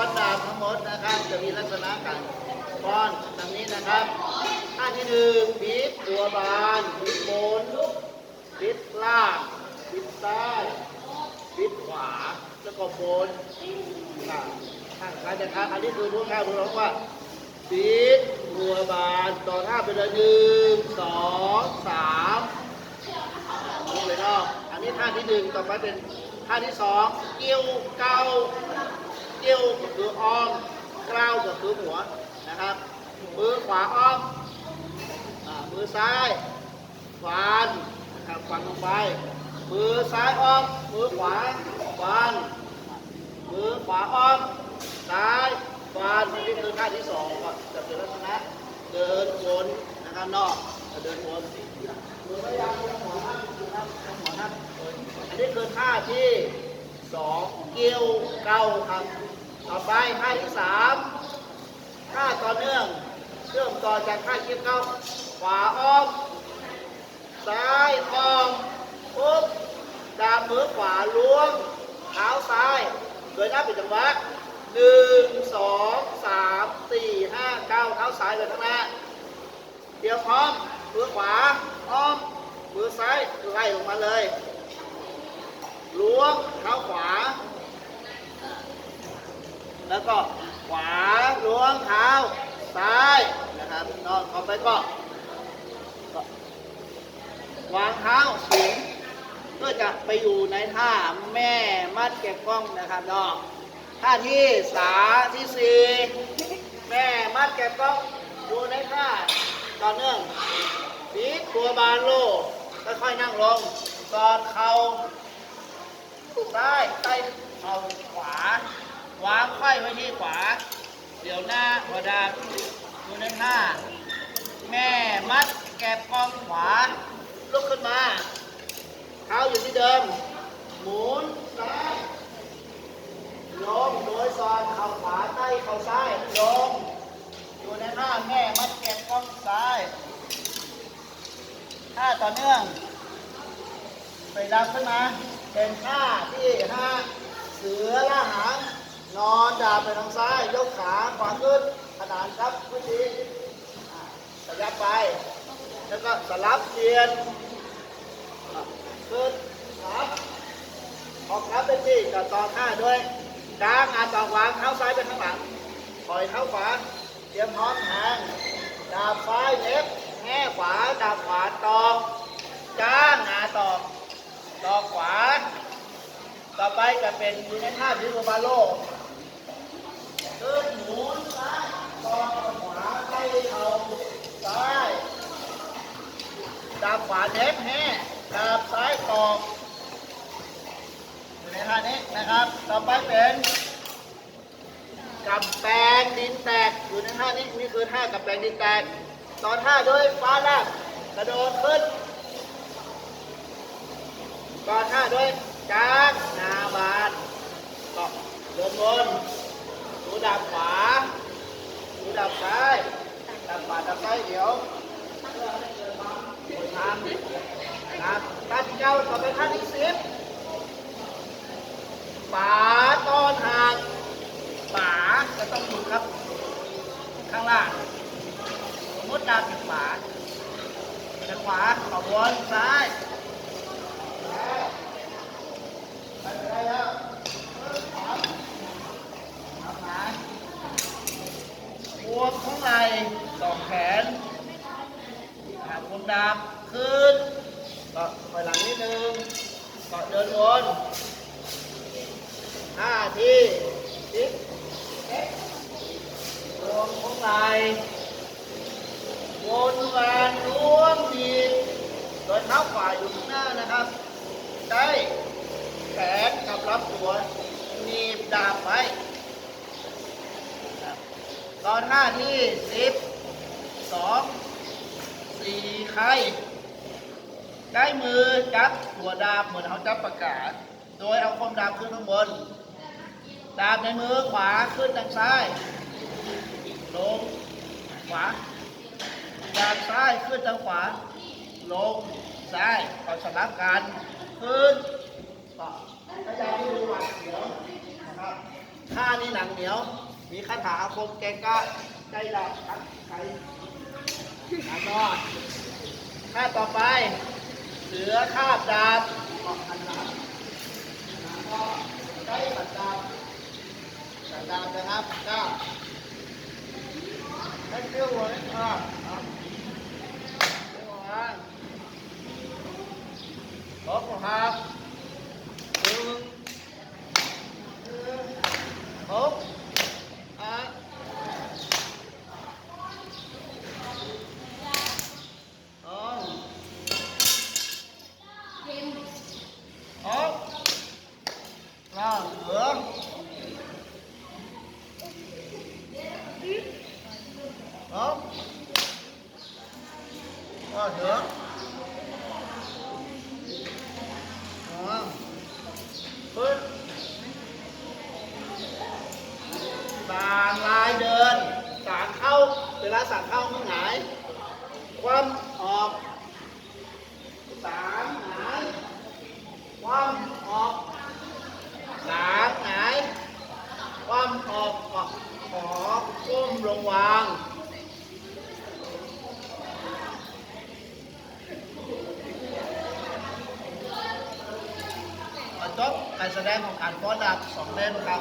ฟ้อนดาบทั้งหมดนะครับ จะมีลักษณะการฟ้อนดังนี้นะครับท่าที่หนึ่งปิดตัวบานปิดบนปิดล่างปิดซ้ายปิดขวาแล้วก็บนข้างข้างซ้ายนะครับ อันนี้คือรู้แค่รู้แล้วว่าปิดตัวบานต่อท่าไปเลยหนึ่งสองสามรู้เลยเนาะอันนี้ท่าที่หนึ่งต่อไปเป็นท่าที่สองเกี่ยวเกา กี้ยวก็คืออ้อมกล้าวก็คือหัวนะครับ มือขวาอ้อมมือซ้ายฟันนะครับฟันลงไป มือซ้ายอ้อม มือขวาฟัน มือขวาอ้อม ซ้ายฟันนี่คือท่าที่สองก็จะเป็นลักษณะเดินวนนะครับนอกเดินวนมือพยายามจะหัวท่านนะครับหัวท่านอันนี้คือท่าที่สองเกี่ยวเก้าครับ ต่อไปท่าที่สามท่าต่อเนื่อง เชื่อมต่อจากท่าเกี่ยวเก้าขวาอ้อม ซ้ายอ้อมปุ๊บดามมือขวาล้วงเท้าซ้าย โดยนับเป็นจังหวะหนึ่งสองสามสี่ห้าเก้าเท้าซ้ายเลยข้างหน้าเดี๋ยวพร้อมมือขวาอ้อมมือซ้ายไล่ลงมาเลยล้วงเท้าขวา แล้วก็ขวาล้วงเท้าซ้ายนะครับนอนเข้าไปก็ก็วางเท้าสูงเพื่อจะไปอยู่ในท่าแม่มัดเก็บกล้องนะครับนอกท่าที่สาที่สี่แม่มัดเก็บกล้องอยู่ในท่าต่อเนื่องปีกตัวบานโลค่อยๆนั่งลงกอดเข่าซ้ายใต้เข่าขวา วางไขว้ไว้ที่ขวา เดี๋ยวหน้าหัวดาบดูในท่าแม่มัดแกบกองขวา ลุกขึ้นมา เท้าอยู่ที่เดิม หมุนซ้ายลงโดยสอดเข่าขวาใต้เข่าซ้ายลงอยู่ในท่าแม่มัดแกบกองซ้ายท่าต่อเนื่องไปดับขึ้นมา เป็นท่าที่ห้าเสือละหางาบไปทางซ้าย ยกขาขวาขึ้น ขนานครับพื้นที่อ่าสยับไป แล้วก็สลับเปลี่ยนขึ้นครับออกครับเป็นที่กับต่อท่าด้วยกางอาต่อวางเท้าซ้ายไปข้างหลังปล่อยเท้าขวาเตรียมพร้อมแทงดาบซ้ายเน็บแง่ขวาดาบขวาตอกจ้างงาตอกตอกขวา ต่อไปจะเป็นอยู่ในท่าพิโรบาโล ดินหมุนซ้ายตอกขวาใต้เข่าซ้ายดาบขวาเน็บแห่ดาบซ้ายตอกอยู่ในท่านี้นะครับ ต่อไปเป็นกับแปลงดินแตกอยู่ในท่านี้นี่คือท่ากับแปลงดินแตกต่อท่าด้วยฟ้าล่างกระโดดขึ้นก่อนหน้าด้วยกลางนาบานก็เดินวน ดูดับขวาดูดับซ้ายดับขวาดับซ้ายเดี๋ยวห้ามสวยงามนะท่าที่เก้าต่อไปท่าที่สิบฝาตอนหางฝาจะต้องอยู่ครับ ข้างล่างสมมติดาวเป็นฝาด้านขวาขอบวนซ้าย บวมข้างในสองแขนหากวงดาบขึ้นก็ ถอยหลังนิดนึงก็เดินวนห้าทีสิบเอ็ดบวมข้างในวนแหวนล้วงดีดโดยเท้าขวาอยู่ข้างหน้านะครับ ได้แขนกับรับตัวหนีบดาบไว้ตอนหน้าที่สิบสองสี่ใค รได้มือจับหัวดาบเหมือนเขาจับประกาศ โดยเอาคมดาบขึ้นข้างบน ดาบในมือขวาขึ้นทางซ้าย ลง ขวา ดาบซ้ายขึ้นทางขวา ลง ซ้ายก็สลับกัน ขึ้นก็พยายามดูหวัดเสียวนะครับข้านี่หนังเหนียว มีคาถาอาคมแกงก้าใจดำขัดไข่ขายอดข้าต่อไป เสือคาบดาบออกันดาแล้วก็ใช้ปัดดาบขัดดาบนะครับก้าให้เปรี้ยวหัวนะเอาเปรี้ยวหัวลบครับหนึ่ง หกอะสองหกล่างเหลืองหก ก็เหลืองสองขึ้นสารลายเดิน สารเข้า เวลาสารเข้ามันหงาย ความออกสารหงาย ความออกสารหงายความออกออกขอก้มลงวาง จบการแสดงของการฟ้อนดับสองเล่มครับ